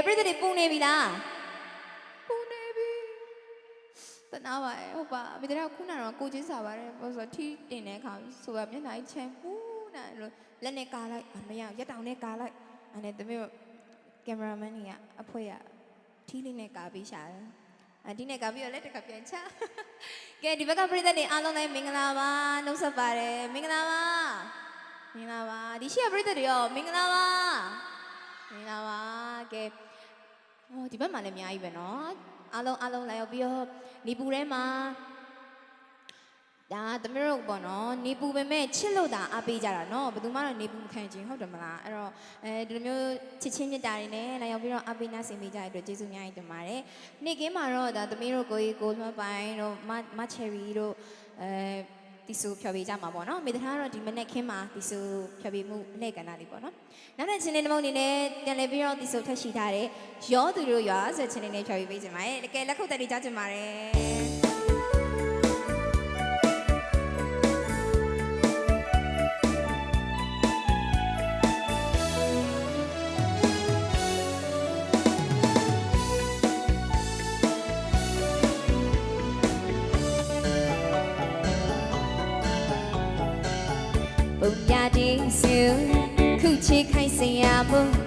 เคကဲပြည့်တဲ့ပူနေပြီလားပူနေပြီတနာပါရဲ့ဟုတ်ပါမိတဲ့ခုနကတော့ကိုချင်းစားပါတယ်ဘာလို့ဆိုတော့ထီးတင်တဲ့အခါဆိုတော့မျက်နှာကြီးချမ်းပူနေလို့လက်နဲ့ကာလိုက်အမရရက်တောင်နဲ့ကာလိုက်အဲ့နဲ့တမီးတို့ကင်မရာမန်ကြီးကအဖွဲရထီးလေးနဲ့ကာပြီးရှာတယ်အဒီနဲ့ကာပြီးတော့လက်တစ်ခါပြန်ချကဲဒီဘက်ကပြည်သက်တွေအားလုံးလည်းမင်္ဂလာပါနှုတ်ဆက်ပါတယ်မင်္ဂလာပါမင်္ဂလာပါဒီရှိရပြည်သက်တွေရောမင်္ဂလာပါမင်္ဂလာပါကဲ ဟောဒီဘက်မှာလည်းအများကြီးပဲเนาะအားလုံးအားလုံးလာရောက်ပြီးတော့နေပူထဲမှာဒါသမီးတို့ပေါ့နော်နေပူပဲမဲ့ချစ်လို့တာအားပေးကြတာเนาะဘယ်သူမှတော့နေပူမခံချင်ဟုတ်တယ်မလားအဲ့တော့အဲဒီလိုမျိုးချစ်ချင်းမြတ်တာတွေနဲ့လာရောက်ပြီးတော့အားပေးနာဆင်ပေးကြတဲ့အတွက်ကျေးဇူးအများကြီးတင်ပါတယ်နေ့ကင်းမှာတော့ဒါသမီးတို့ကိုကြီးကိုလွှမ်းပိုင်တို့မမချယ်ရီတို့အဲ တီဆူဖြော်ပေးကြမှာပေါ့နော်မိသားကတော့ဒီမနေ့ခင်းမှာတီဆူဖြော်ပေးမှုအနဲ့ကဏ္ဍလေးပေါ့နော်နောက်တဲ့ချင်းလေးတစ်မုံအနေနဲ့ပြန်လည်ပြီးတော့တီဆူထက်ရှိထားတဲ့ရောသူတို့ရွာဆိုတဲ့ချင်းလေးနဲ့ဖြော်ပေးပေးကြပါမယ်တကယ်လက်ခုပ်တက်လေးကြား 不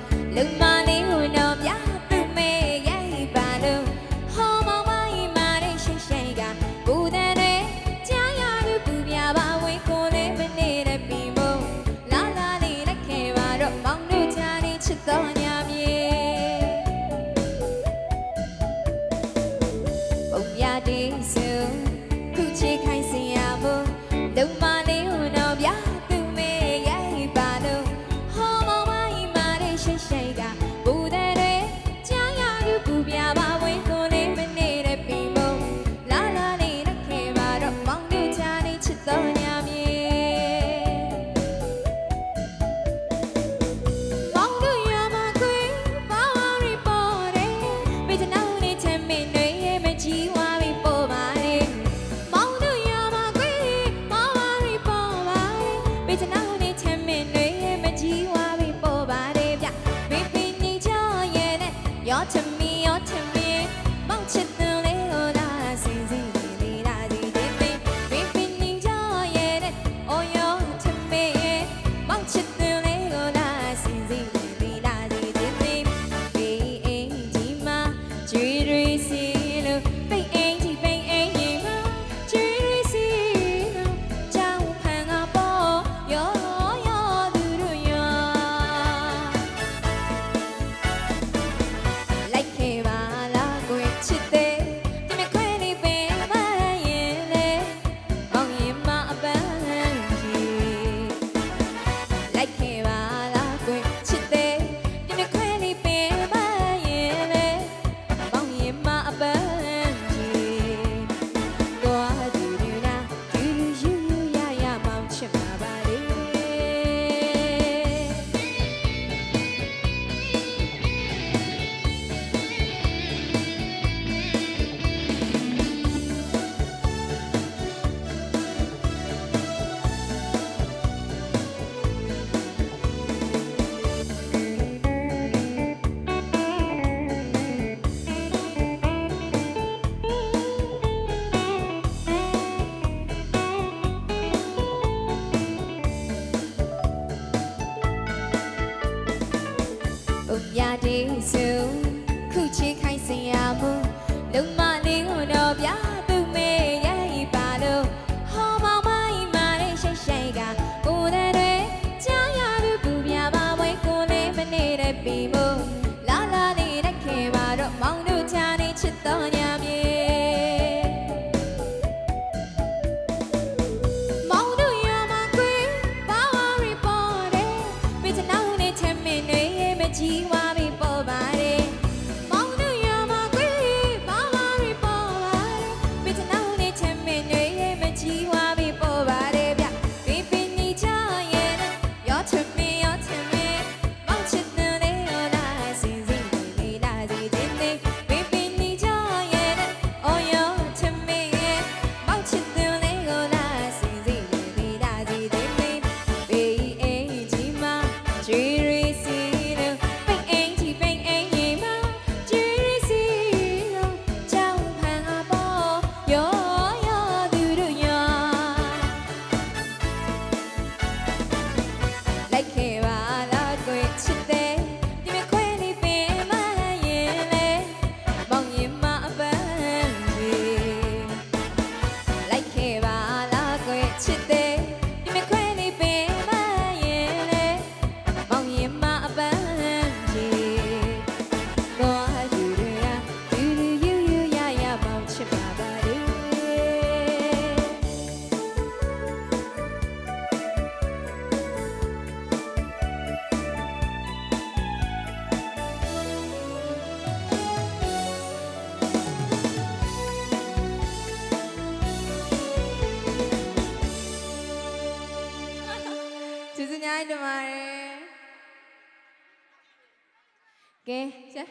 ကဲဆဲ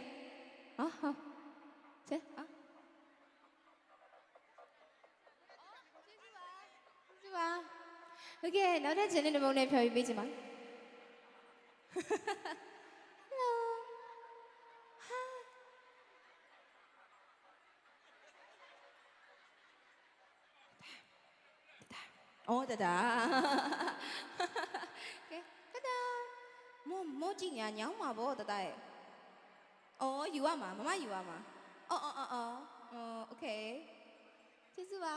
ဟာဟာဆဲဟာဟုတ်ကဲ့နောက်ထပ်ဂျင်းနဲ့တမုံနဲ့ဖြော်ပြီးပေးချင်ပါ Hello Hi အော်တတာကဲတတာမမကြည့်ညာညောင်းမှာဗောတတာရဲ့ အော်ယူရမှာမမယူရမှာအော်အော်အော်အော်အော်โอเคကျေးဇူးပါ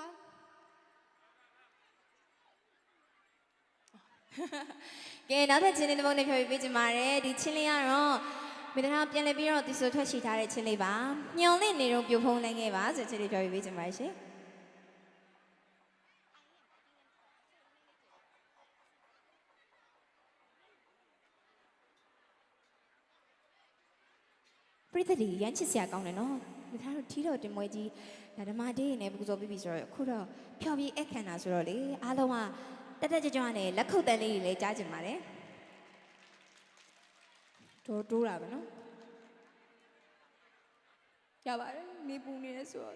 ကဲနောက်ထပ်ချင်းလေးတစ်ပုဒ်နဲ့ဖြောပြပေးချင်ပါတယ်ဒီချင်းလေးကတော့မေတ္တာပြန်လည်ပြီးတော့ဒီဆိုထွက်ရှိထားတဲ့ချင်းလေးပါညောင်လေးနေတော့ပြိုဖုံးနိုင်ခဲ့ပါဆိုချင်းလေးဖြောပြပေးချင်ပါတယ်ရှင် ပရိသတ်တွေရမ်းချစ်စရာကောင်းတယ်နော်ဒီထားတော့ထီးတော်တင်မွေကြီးဒါဓမ္မဒေးနဲ့ပူဇော်ပြီးပြီဆိုတော့အခုတော့ဖျော်ပြအခမ်းတာဆိုတော့လေအားလုံးကတက်တက်ကြွကြွနဲ့လက်ခုပ်တန်လေးတွေလည်းကြားကြင်ပါတယ်တိုးတိုးတာပဲနော်ရပါတယ်နေပူနေတယ်ဆိုတော့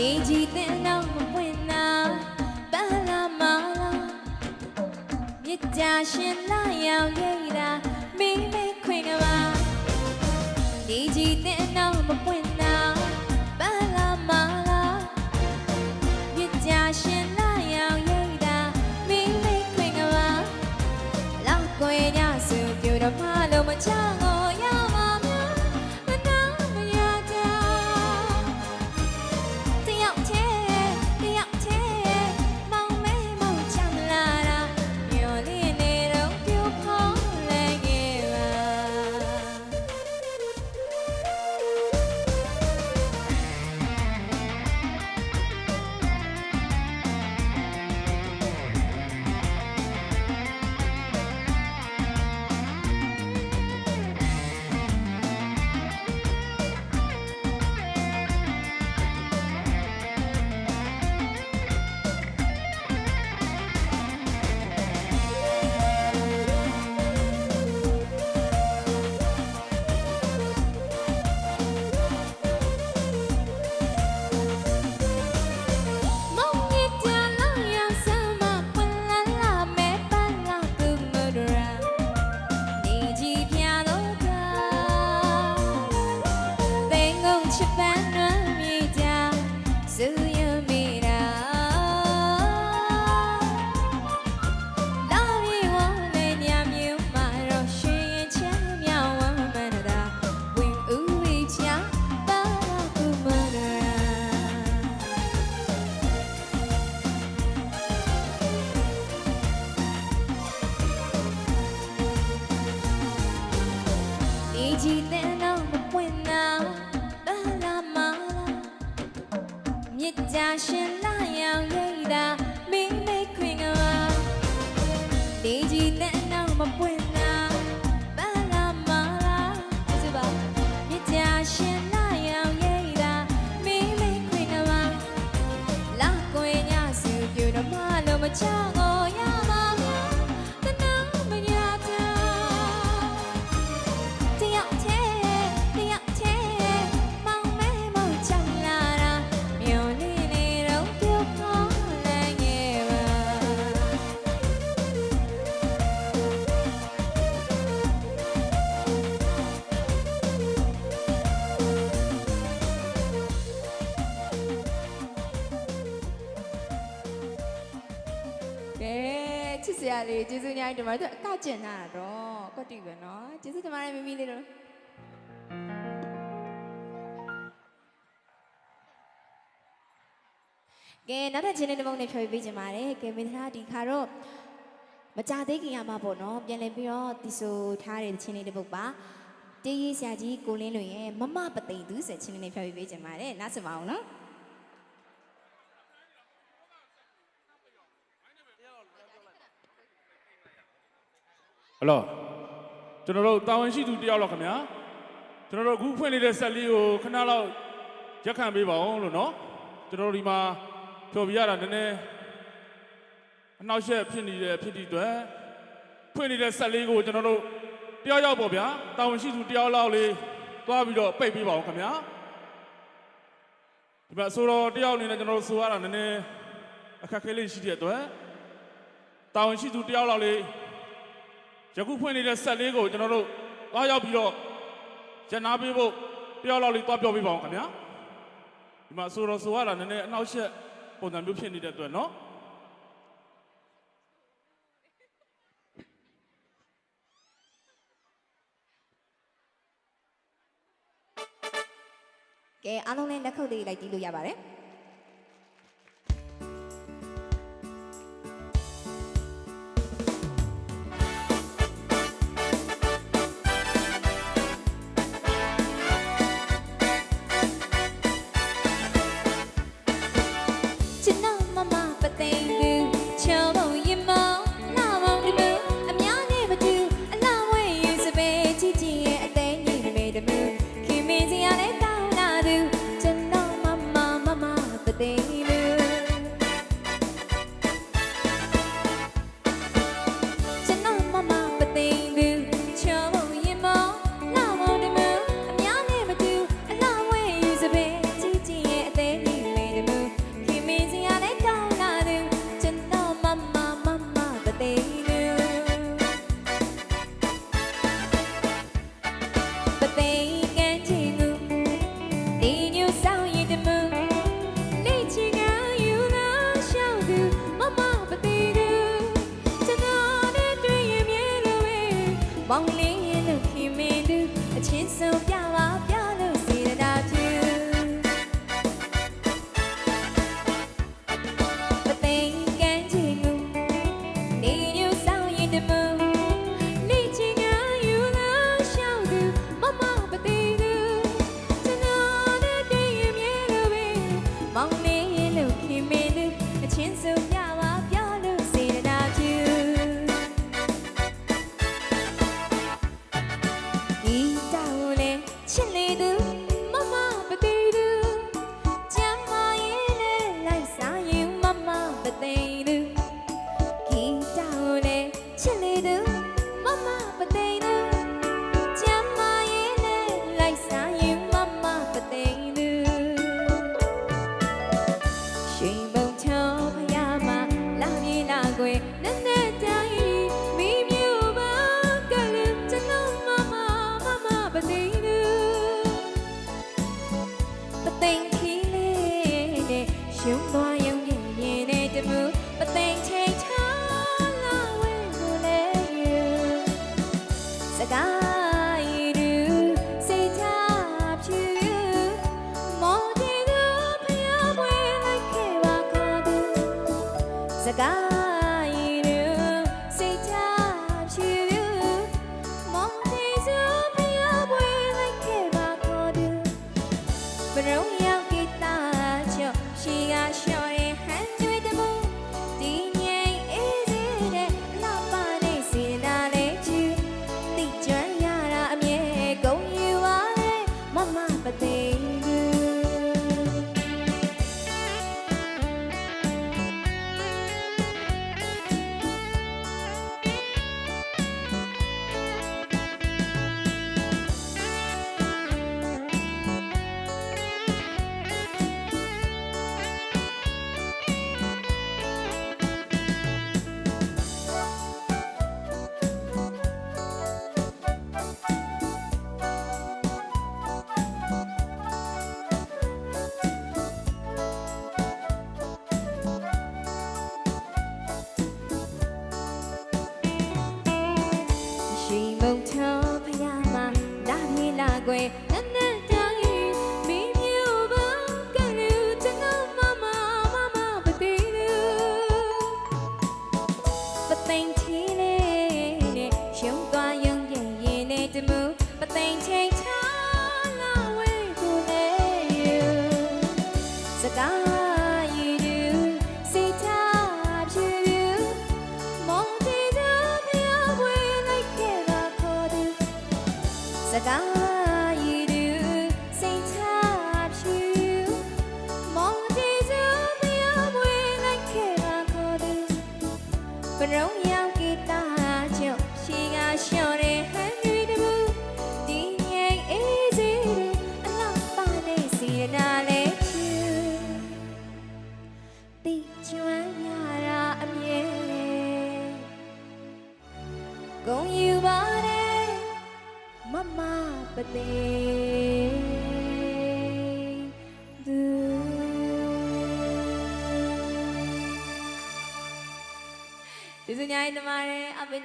နေကြီးတဲ့နောက်မပွင့်နာပန်းလာမလာမြစ်ကြရှင်လာရောက်ရိတ်တာမိမိခွင်ကပါနေကြီးတဲ့နောက်မပွင့်နာပန်းလာမလာမြစ်ကြရှင်လာရောက်ရိတ်တာမိမိခွင်ကပါလောက်ကိုရညစုပြူတော့မလို့မချ တင်ပါတယ်သူအကကျင်လာတာတော့ကွတ်တီပဲနော်ကျေးဇူးတင်ပါတယ်မိမိလေးတို့ကဲနောက်ထပ်ချင်းလေးတစ်ပုဒ်နဲ့ဖြေပေးချင်ပါတယ်ကဲမင်းသားဒီခါတော့မကြသေးခင်ရမှာပေါ့နော်ပြန်လည်ပြီးတော့ဒီဆိုထားတဲ့ချင်းလေးတစ်ပုဒ်ပါတေးရေးဆရာကြီးကိုလင်းလွင်ရဲ့မမပသိမ်သူဆိုချင်းလေးနဲ့ဖြေပေးချင်ပါတယ်နားဆင်ပါအောင်နော် ဟလောကျွန်တော်တို့တာဝန်ရှိသူတယောက်လောက်ခင်ဗျာကျွန်တော်တို့အခုဖွင့်နေတဲ့ဆက်လေးကိုခဏလောက်ရက်ခံပေးပါအောင်လို့နော်ကျွန်တော်တို့ဒီမှာဖြော်ပြရတာနည်းနည်းအနောက်ရှက်ဖြစ်နေတဲ့ဖြစ်သည့်အတွက်ဖွင့်နေတဲ့ဆက်လေးကိုကျွန်တော်တို့တယောက်ယောက်ပေါ့ဗျာတာဝန်ရှိသူတယောက်လောက်လေးသွားပြီးတော့ပိတ်ပေးပါအောင်ခင်ဗျာဒီမှာဆိုတော့တယောက်အနေနဲ့ကျွန်တော်တို့ဆိုရတာနည်းနည်းအခက်အခဲလေးရှိတဲ့အတွက်တာဝန်ရှိသူတယောက်လောက်လေး ယခုဖွင့်နေတဲ့ဆက်လေးကိုကျွန်တော်တို့သွားရောက်ပြီးတော့ရန်နာပေးဖို့တယောက်လောက်လေးသွားပြောပေးပါအောင်ခင်ဗျာဒီမှာဆိုတော့ဆိုရတာနည်းနည်းအနောက်ရှက်ပုံစံမျိုးဖြစ်နေတဲ့အတွက်နော်ကဲအားလုံးလည်းလက်ခုပ်လေးလိုက်တီးလို့ရပါတယ် ဆုံးပြ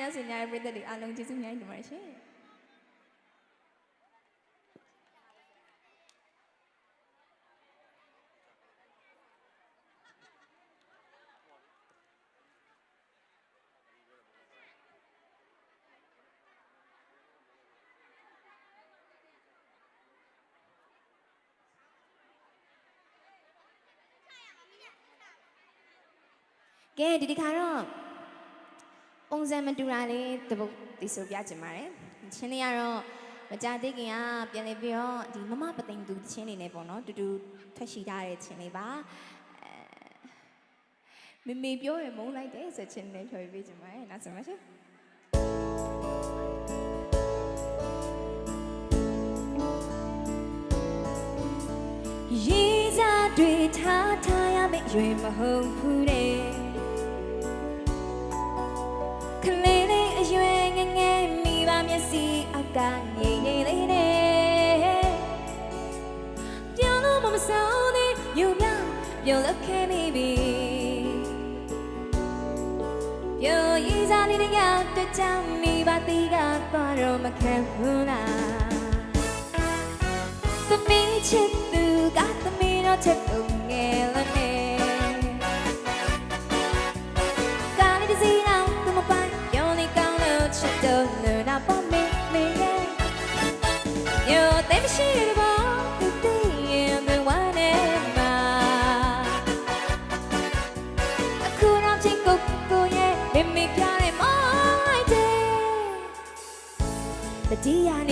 ပါတယ်အပိနဲ့ဆင်ညာရဲ့ပရိသတ်တွေအားလုံးကျေးဇူးများတင်ပါတယ်ရှင်ကဲဒီဒီခါတော့ ပုံစံမတူတာလေးတပုတ်ဒီဆိုပြချင်ပါတယ်ချင်းလေးကတော့မကြသေးခင်ကပြန်လေပြီးတော့ဒီမမပသိမ်သူချင်းလေးနဲ့ပေါ့နော်တူတူထက်ရှိထားတဲ့ချင်းလေးပါအဲမမေပြောရမုန်းလိုက်တယ်ဆိုချင်းလေးဖြောပြပေးချင်ပါတယ်နောက်ဆုံးပါရှင်ရေးစားတွေထားထားရမယ့်ရွယ်မဟုတ်ဘူးတဲ့ စိအောက်ကနေနေလေးတဲ့ပြောလို့မမဆောင်သေးယူမြပြောလို့ခဲနေပြီပြောရေးစားလေးတွေကတွေ့ချင်မိဘတီးကသွားတော့မခံဘူးလားသမီးချစ်သူကသမီးတော့ချက်ုံငယ်လ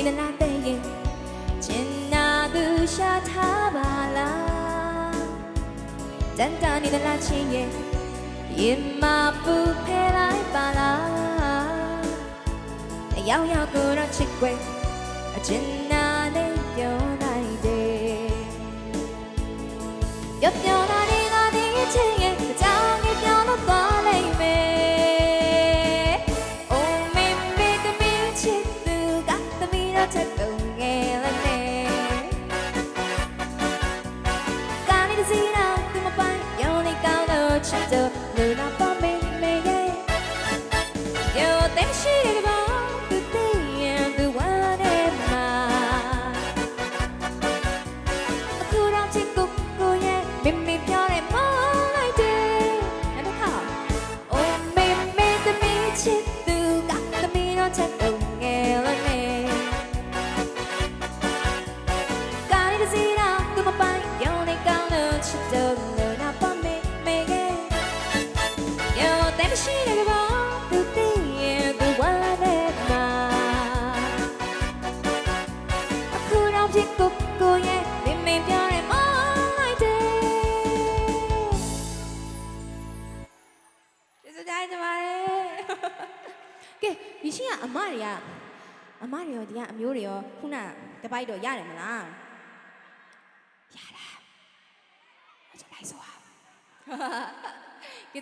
တတိယနေလာတဲ့ရင်ကျင်နာသူရှာထားပါလားတန်တန်နေသလားချင်းရဲ့ရင်မပူဖဲလိုက်ပါလားအယောင်ယောင်ကိုတော့ချစ်ွယ်အကျင်နာနဲ့ပြောလိုက်တယ်ပြောပြောလာနေတာဒီချင်းရဲ့ 谢。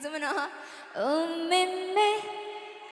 怎么呢？哦，妹妹。